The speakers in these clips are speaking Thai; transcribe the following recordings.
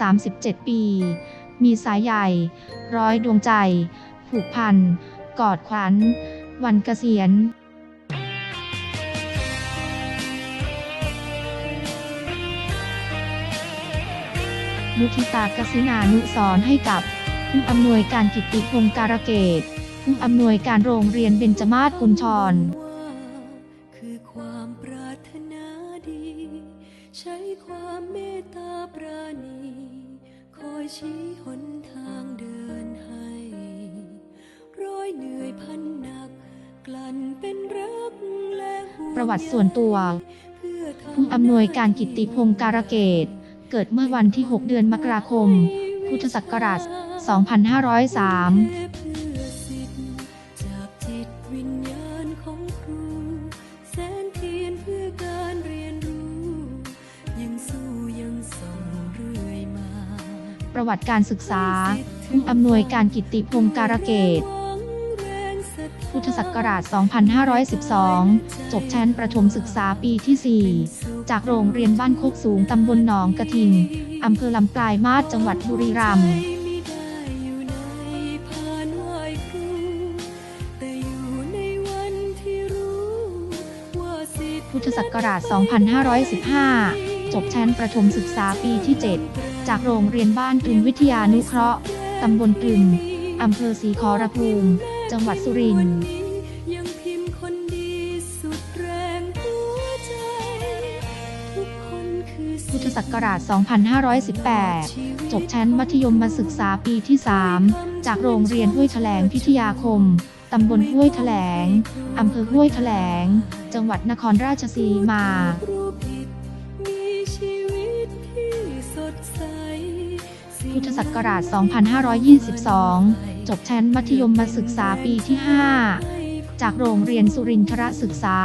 37 ปี มีสายใหญ่ ร้อยดวงใจ ผูกพัน กอดขวัญ วันเกษียณมุทิตากสินานุสรณ์ให้กับ ผู้อำนวยการกิตติพงการเกต ผู้อำนวยการโรงเรียนเบญจมาศกุญชร เหนื่อยพันหนัก กลั่นเป็นรักและห่วงประวัติส่วนตัว เพื่อทำ ผู้อำนวยการกิตติพงศ์การเกต เกิดเมื่อวันที่ 6 เดือนมกราคม พุทธศักราช 2503เพื่อสิทธิ์จากจิตวิญญาณของครู แสนเทียนเพื่อการเรียนรู้ ยังสู้ยังส่งเรื่อยมา ประวัติการศึกษา ผู้อำนวยการกิตติพงศ์การเกต พุทธศักราช 2512 จบชั้นประถมศึกษาปีที่ 4 จากโรงเรียนบ้านโคกสูงตำบลหนองกระทิง อำเภอลำปลายมาศจังหวัดบุรีรัมย์พุทธศักราช 2515 จบชั้นประถมศึกษาปีที่ 7 จากโรงเรียนบ้านกลึงวิทยานุเคราะห์ ตำบลกลึงอำเภอศรีขอรภูมิ จังหวัดสุรินทร์ยังพิมพ์คนดีสุดแรงหัวใจ ทุกคนคือพุทธศักราช 2518 จบชั้นมัธยมมาศึกษาปีที่ 3 จากโรงเรียนห้วยแถลงพิทยาคม ตำบลห้วยแถลง อำเภอห้วยแถลง จังหวัดนครราชสีมาพุทธศักราช 2522 จบชั้นมัธยมมาศึกษาปีที่ 5 จากโรงเรียนสุรินทรศึกษา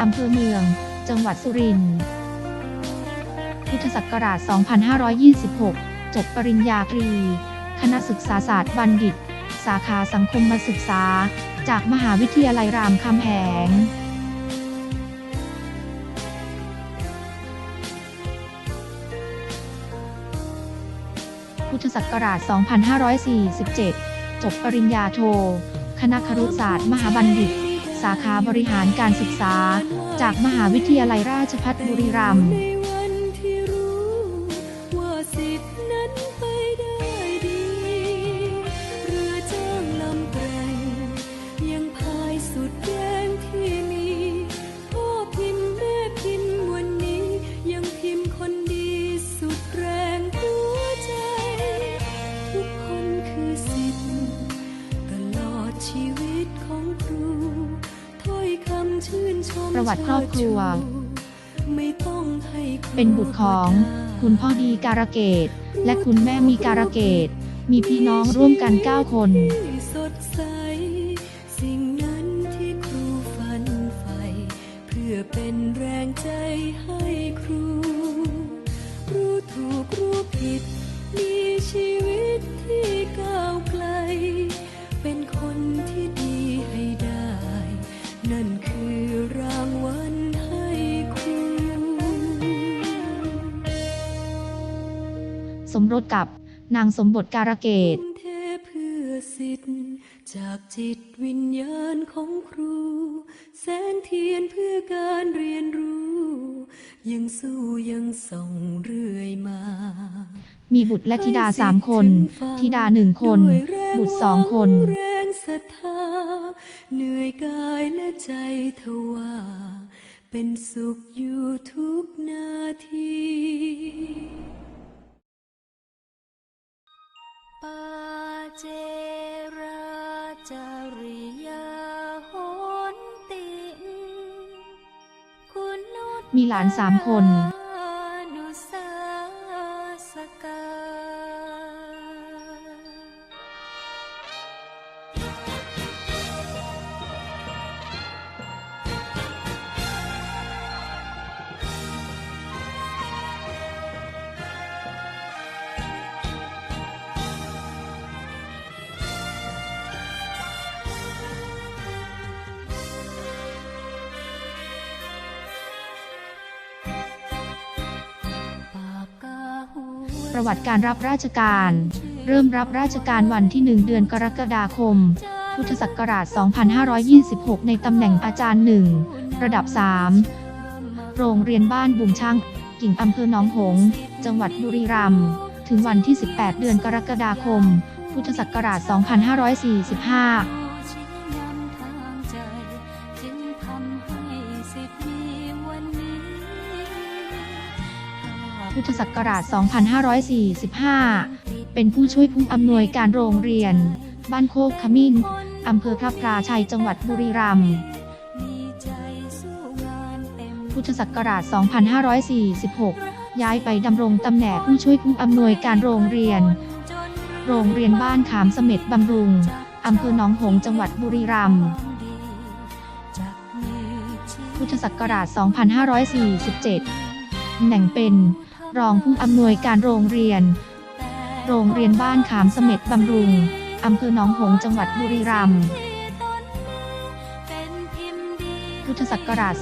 อำเภอเมือง จังหวัดสุรินทร์ พุทธศักราช 2526 จบปริญญาตรี คณะศึกษาศาสตร์บัณฑิต สาขาสังคมมาศึกษา จากมหาวิทยาลัยรามคำแหงพุทธศักราช 2547 จบปริญญาโท คณะครุศาสตร์มหาบัณฑิต สาขาบริหารการศึกษา จากมหาวิทยาลัยราชภัฏบุรีรัมย์ ประวัติครอบครัวไม่ต้องให้ครูเป็นบุตรของ คุณพ่อดีการะเกต และคุณแม่มีการะเกต มีพี่น้องร่วมกัน 9 คนที่สดใสสิ่งนั้นที่ครูฝันใฝ่เพื่อเป็นแรงใจให้ครู รู้ถูกรู้ผิด มีชีวิตที่ก้าวไกล เป็นคนที่ดีให้ได้ สมรสกับนางสมบทการะเกตทุ่มเทเพื่อสิทธิ์จากจิตวิญญาณของครู แสนเทียนเพื่อการเรียนรู้ ยังสู้ยังส่องเรื่อยมา มีบุตรและธิดาสามคนธิดาหนึ่งคนด้วยแรงบุตรสองคนหวัแรงศรัทธา เหนื่อยกายและใจทว่า เป็นสุขอยู่ทุกนาที ปาเจราจริยาหนติ มีหลานสามคน ประวัติการรับราชการ เริ่มรับราชการวันที่ 1 เดือนกรกฎาคม พุทธศักราช 2526 ในตำแหน่งอาจารย์ 1 ระดับ 3 โรงเรียนบ้านบุงช่าง กิ่งอำเภอหนองหงส์จังหวัดบุรีรัมย์ ถึงวันที่ 18 เดือนกรกฎาคม พุทธศักราช 2545 ธศักราช 2545 เป็นผู้ช่วยผู้อำนวยการโรงเรียน บ้านโคกขมิ้น อำเภอพระพราชัย จังหวัดบุรีรัมย์ พุทธศักราช 2546 ย้ายไปดำรงตำแหน่งผู้ช่วยผู้อำนวยการโรงเรียน โรงเรียนบ้านขามเสม็ดบำรุง อำเภอหนองหงส์จังหวัดบุรีรัมย์พุทธศักราช 2547 ตำแหน่งเป็น รองผู้อำนวยการโรงเรียน โรงเรียนบ้านขามเสม็ดบำรุงอำเภอหนองหงส์จังหวัดบุรีรัมย์พุทธศักราช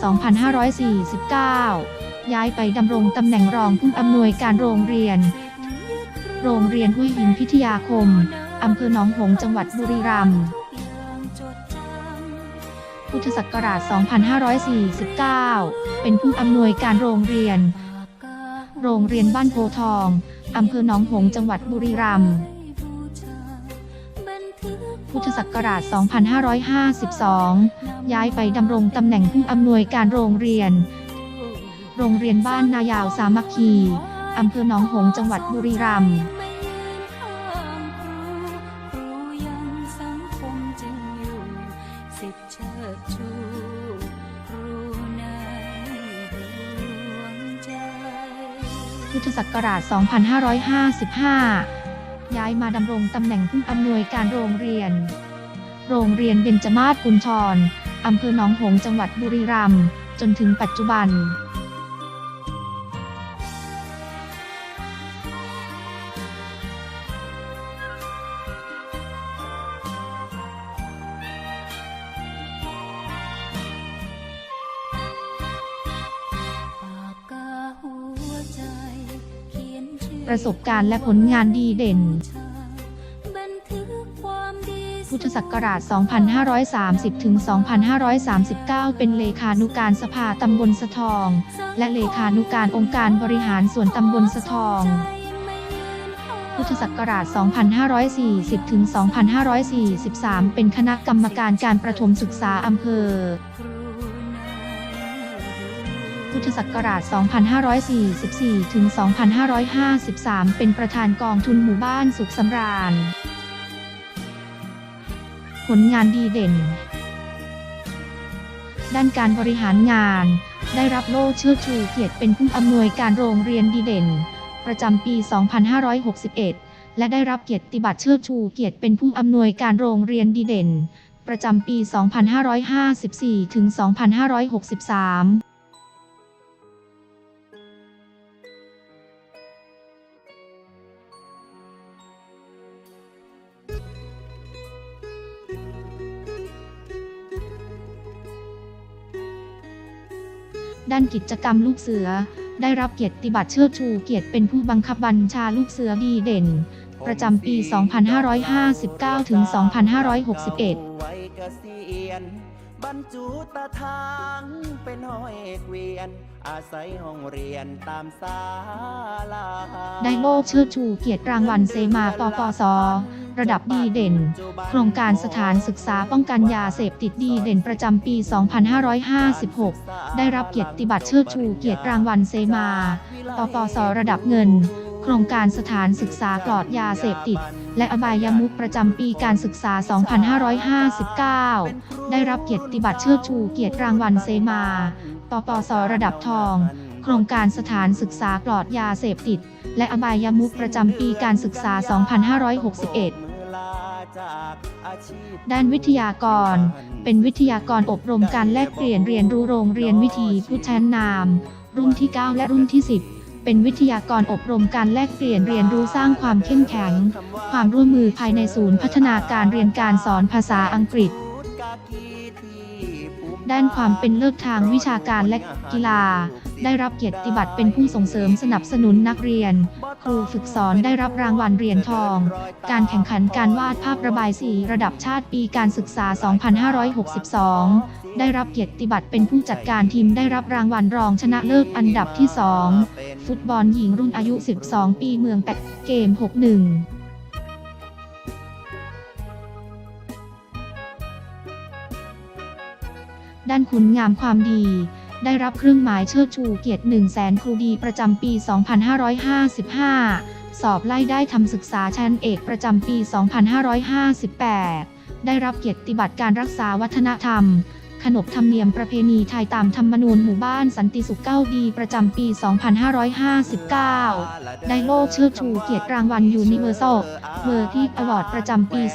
2549 ย้ายไปดำรงตำแหน่งรองผู้อำนวยการโรงเรียน โรงเรียนห้วยหินพิทยาคมอำเภอหนองหงส์จังหวัดบุรีรัมย์อย่างจดจำพุทธศักราช 2549 เป็นผู้อำนวยการโรงเรียน โรงเรียนบ้านโพทอง อำเภอหนองหงส์จังหวัดบุรีรัมย์พุทธศักราช 2552 ย้ายไปดำรงตำแหน่งผู้อำนวยการโรงเรียน โรงเรียนบ้านนายาวสามัคคี อำเภอหนองหงส์จังหวัดบุรีรัมย์ ศักราช 2555 ย้ายมาดำรงตำแหน่งผู้อำนวยการโรงเรียน โรงเรียนเบญจมาศกุลชรอำเภอหนองหงส์จังหวัดบุรีรัมย์ จนถึงปัจจุบัน ประสบการณ์และผลงานดีเด่นบันทึกความดีพุทธศักราช 2530 ถึง 2539 เป็นเลขานุการสภาตำบลสะทอง และเลขานุการองค์การบริหารส่วนตำบลสะทองพุทธศักราช 2540 ถึง 2543 เป็นคณะกรรมการการประถมศึกษาอำเภอ ธศักราช 2544 ถึง 2553 เป็นประธานกองทุนหมู่บ้านสุขสำราญ ผลงานดีเด่น ด้านการบริหารงาน ได้รับโล่เชิดชูเกียรติเป็นผู้อำนวยการโรงเรียนดีเด่น ประจำปี 2561 และได้รับเกียรติบัตรเชิดชูเกียรติเป็นผู้อำนวยการโรงเรียนดีเด่นประจำปี 2554 ถึง 2563 ด้านกิจกรรมลูกเสือ ได้รับเกียรติบัตรเชิดชูเกียรติเป็นผู้บังคับบัญชาลูกเสือดีเด่น ประจำปี 2559 ถึง 2561 รรจุตาทางเป็นห้อยเกวียน อาศัยห้องเรียนตามศาลาได้โล่เชิดชูเกียรติรางวัลเซมาปปสระดับดีเด่น โครงการสถานศึกษาป้องกันยาเสพติดดีเด่นประจำปี 2556 ได้รับเกียรติบัตรเชิดชูเกียรติรางวัลเซมาปปสระดับเงิน โครงการสถานศึกษาปลอดยาเสพติด และอบายามุขประจำปีการศึกษา 2559 ได้รับเกียรติบัตรเชิดชูเกียรติรางวัลเซมาปปสระดับทอง โครงการสถานศึกษาปลอดยาเสพติด และอบายามุขประจำปีการศึกษา 2561ด้านวิทยากร เป็นวิทยากรอบรมการแลกเปลี่ยนเรียนรู้โรงเรียนวิถีพุทธนาม รุ่นที่ 9 และรุ่นที่ 10 เป็นวิทยากรอบรมการแลกเปลี่ยนเรียนรู้สร้างความเข้มแข็ง ความร่วมมือภายในศูนย์พัฒนาการเรียนการสอนภาษาอังกฤษ ด้านความเป็นเลิศทางวิชาการและกีฬา ได้รับเกียรติบัตรเป็นผู้ส่งเสริมสนับสนุนนักเรียน ครูฝึกสอนได้รับรางวัลเหรียญทอง การแข่งขันการวาดภาพระบายสีระดับชาติปีการศึกษา 2562 ได้รับเกียรติบัตรเป็นผู้จัดการทีมได้รับรางวัลรองชนะเลิศอันดับที่ 2 ฟุตบอลหญิงรุ่นอายุ 12 ปีเมืองแปดเกม 61ด้านคุณงามความดี ได้รับเครื่องหมายเชิดชูเกียรติ1 0 0 0 0แสนครูดีประจำปี 2555 สอบไล่ได้ทำศึกษาชั้นเอกประจำปี 2558 ได้รับเกียรติบัตรการรักษาวัฒนธรรม ขนบธรรมเนียมประเพณีไทยตามธรรมนูญหมู่บ้านสันติสุขเก้าดีประจำปี 2559 ได้โลกเชิดชูเกียรติรางวัลยูนิเวอร์แซลเวอร์ที่อวอร์ดประจำปี 2557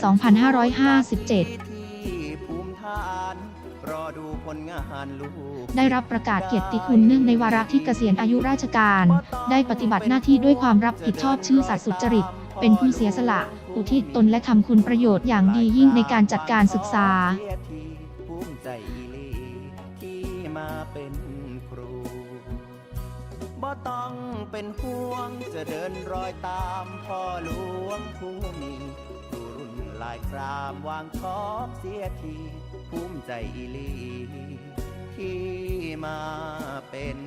ได้รับประกาศเกียรติคุณเนื่องในวาระที่เกษียณอายุราชการ ได้ปฏิบัติหน้าที่ด้วยความรับผิดชอบชื่อสัตย์สุจริต เป็นผู้เสียสละ อุทิศตนและทำคุณประโยชน์อย่างดียิ่งในการจัดการศึกษา บ่ต้องเป็นห่วง จะเดินรอยตามพ่อหลวงผู้มีดูรุ่นลายครามวางขอบเสียทีภูมิใจอีลีที่มาเป็น